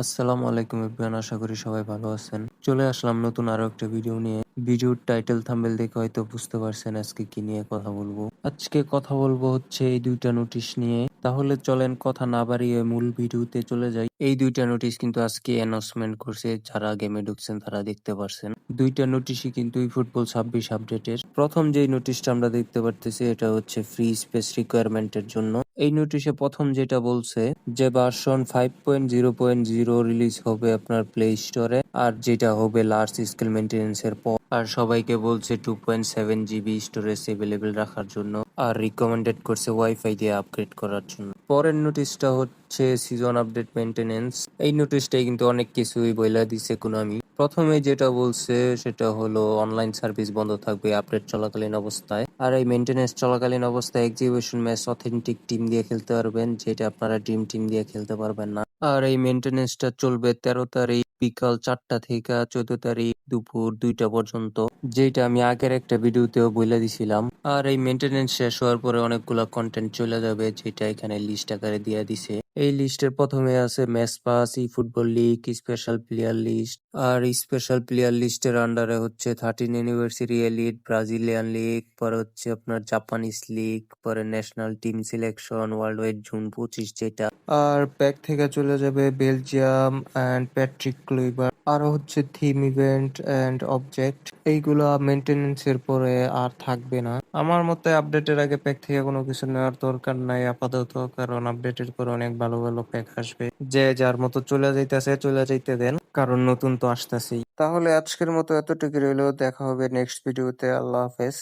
আসসালামু আলাইকুম ইব্রান, আশা করি সবাই ভালো আছেন। চলে আসলাম নতুন আরও একটা ভিডিও নিয়ে। ভিডিওর টাইটেল থাম্বেল দেখে হয়তো বুঝতে পারছেন আজকে কি নিয়ে কথা বলব। আজকে কথা বলব হচ্ছে এই দুইটা নোটিশ নিয়ে। তাহলে চলেন কথা না বাড়িয়ে মূল ভিডিওতে চলে যাই। এই দুইটা নোটিশ কিন্তু আজকে অ্যানাউন্সমেন্ট করছে, যারা গেমে ঢুকছেন তারা দেখতে পারছেন। দুইটা নোটিশই কিন্তু ফুটবল ছাব্বিশ আপডেটের প্রথম যেই নোটিশটা আমরা দেখতে পারতেছি, এটা হচ্ছে ফ্রি স্পেস রিকোয়ারমেন্টের জন্য। এই নোটিশে প্রথম যেটা বলছে যে version five point zero point zero release হবে আপনার প্লে স্টোরে আর যেটা হবে লার্জ স্কেল মেনটেন্স এর পর। আর সবাইকে বলছে two point seven GB storage available রাখার জন্য আর রিকমেন্ডেড করছে ওয়াইফাই দিয়ে আপগ্রেড করার জন্য। পরের নোটিশটা হচ্ছে সিজন আপডেট মেনটেনেন্স এই নোটিশটাই কিন্তু অনেক কিছুই বইলা দিছে কোনামি প্রথমে যেটা বলছে সেটা হলো অনলাইন সার্ভিস বন্ধ থাকবে আপডেট চলাকালীন অবস্থায়। আর এই মেনটেনেন্স চলাকালীন অবস্থায় এক্সিবিশন ম্যাচ অথেন্টিক টিম দিয়ে খেলতে পারবেন, যেটা আপনারা ড্রিম টিম দিয়ে খেলতে পারবেন না। আর এই মেনটেনেন্সটা চলবে তেরো তারিখ বিকাল চারটা থেকে চোদ্দ তারিখ দুপুর দুইটা পর্যন্ত যেটা আমি আগের একটা ভিডিওতেও বলে দিছিলাম। আর এই মেনটেনেন্স শেষ হওয়ার পরে অনেকগুলা কন্টেন্ট চলে যাবে যেটা এখানে লিস্ট আকারে দিয়ে দিছে। এই লিস্টের প্রথমে আছে match pass e football league special player list আর স্পেশাল প্লেয়ার লিস্টের আন্ডারে হচ্ছে thirteen university elite Brazilian league পরে হচ্ছে আপনার জাপানিজ লিগ পরে national team selection world wide June পঁচিশ যেটা। আর প্যাক থেকে চলে যাবে বেলজিয়াম অ্যান্ড প্যাট্রিক ক্লুইবার আরও হচ্ছে থিম ইভেন্ট এন্ড অবজেক্ট এইগুলা মেনটেনেন্স এর পরে আর থাকবে না। আমার মতে আপডেটের আগে প্যাক থেকে কোনো কিছু নেওয়ার দরকার নাই আপাতত, কারণ আপডেটের পরে অনেক ভালো ভালো প্যাক আসবে। যে যার মতো চলে যাইতেছে, চলে যাইতে দেন, কারণ নতুন তো আসতেছেই। তাহলে আজকের মতো এতটুকু রইল, দেখা হবে নেক্সট ভিডিওতে আল্লাহ হাফেজ।